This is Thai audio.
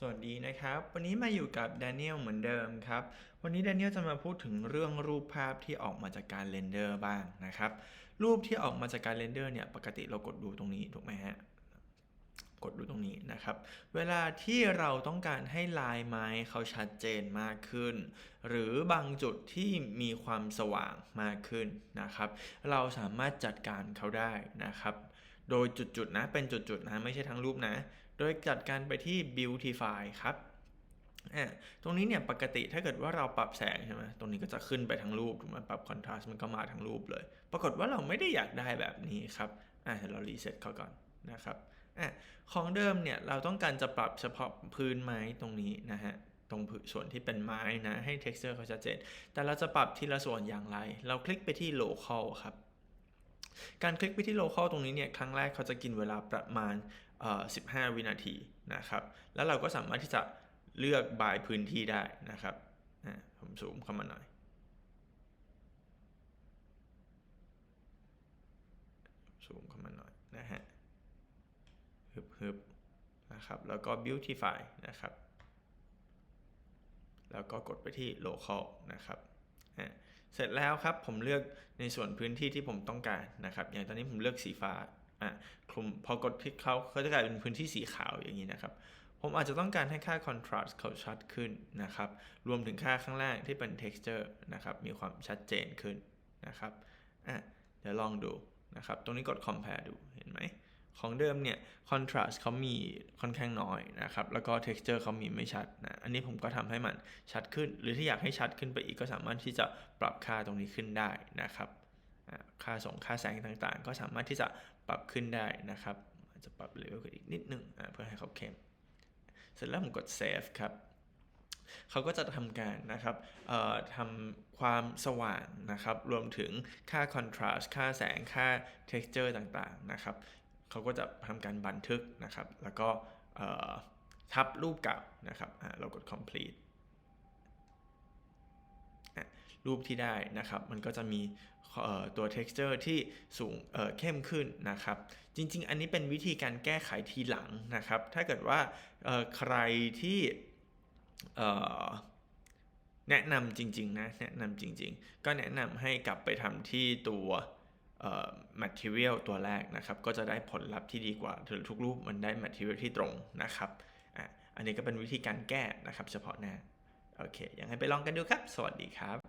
สวัสดีนะครับ วันนี้มาอยู่กับแดเนียลเหมือนเดิมครับ วันนี้แดเนียลจะมาพูดถึงเรื่องรูปภาพที่ออกมาจากการเรนเดอร์บ้างนะครับ รูปที่ออกมาจากการเรนเดอร์เนี่ย ปกติเรากดดูตรงนี้ถูกไหมฮะ กดดูตรงนี้นะครับ เวลาที่เราต้องการให้ลายไม้เขาชัดเจนมากขึ้น หรือบางจุดที่มีความสว่างมากขึ้นนะครับ เราสามารถจัดการเขาได้นะครับ โดยจุดๆนะเป็นจุดๆนะไม่ใช่ทั้งรูปนะ โดยจัดการไปที่ beautify ครับตรงนี้เนี่ยปกติถ้าเกิดว่าเราปรับแสงใช่ไหมตรงนี้ก็จะขึ้นไปทั้งรูปถูกไหมปรับ contrast มันก็มาทั้งรูปเลย ปรากฏว่าเราไม่ได้อยากได้แบบนี้ครับอะเดี๋ยวเรารีเซ็ตเขาก่อนนะครับอะของเดิมเนี่ยเราต้องการจะปรับเฉพาะพื้นไม้ตรงนี้นะฮะตรงส่วนที่เป็นไม้นะให้ texture เขาชัดเจนแต่เราจะปรับทีละส่วนอย่างไร เราคลิกไปที่ local ครับ การคลิกไปที่ local ตรงนี้เนี่ยครั้งแรกเขาจะกินเวลาประมาณ 15 วินาทีนะครับ แล้วเราก็สามารถที่จะเลือกบายพื้นที่ได้นะครับผมซูมเข้ามาหน่อยซูมเข้ามาหน่อยนะฮะฮึบฮึบนะครับ แล้วก็ beautify นะครับ แล้วก็กดไปที่ local นะครับ เสร็จแล้วครับผมเลือกในส่วนพื้นที่ที่ผมต้องการนะครับ อย่างตอนนี้ผมเลือกสีฟ้าอะคลุมพอกดคลิกเขาเขาจะกลายเป็นพื้นที่สีขาวอย่างนี้นะครับ ผมอาจจะต้องการให้ค่า contrast เขาชัดขึ้นนะครับ รวมถึงค่าข้างล่างที่เป็น texture นะครับ มีความชัดเจนขึ้นนะครับอะเดี๋ยวลองดูนะครับ ตรงนี้กด compare ดู ของเดิมเนี่ย contrast เขามีค่อนข้างน้อยนะครับ แล้วก็ texture เขามีไม่ชัดนะ อันนี้ผมก็ทำให้มันชัดขึ้น หรือที่อยากให้ชัดขึ้นไปอีกก็สามารถที่จะปรับค่าตรงนี้ขึ้นได้นะครับ ค่าส่งค่าแสงต่างๆ ก็สามารถที่จะปรับขึ้นได้นะครับอาจจะปรับเลเวลขึ้นอีกนิดนึงเพื่อให้เขาเข้ม เสร็จแล้วผมกด save ครับเขาก็จะทำการนะครับทำความสว่างนะครับ รวมถึงค่า contrast ค่าแสง ค่า texture ต่างๆ นะครับ เขาก็จะทำการบันทึกนะครับ แล้วก็ทับรูปเก่านะครับเรากด complete รูปที่ได้นะครับ มันก็จะมีตัว texture ที่สูงเเข้มขึ้นนะครับ จริง ๆ อันนี้เป็นวิธีการแก้ไขทีหลังนะครับ ถ้าเกิดว่าใครที่แนะนำจริง ๆ นะ แนะนำจริง ๆ ก็แนะนำให้กลับไปทำที่ตัว material ตัวแรกนะครับ ก็จะได้ผลลัพธ์ที่ดีกว่าถึงทุกรูปมันได้ material ที่ตรงนะครับอะอันนี้ก็เป็นวิธีการแก้นะครับ เฉพาะหน้า โอเคอยังให้ไปลองกันดูครับ สวัสดีครับ